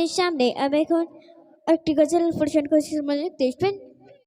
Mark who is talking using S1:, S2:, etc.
S1: আপনাদের সামনে আমি
S2: এখন একটি গজল পরিবেশন করছি দেখবেন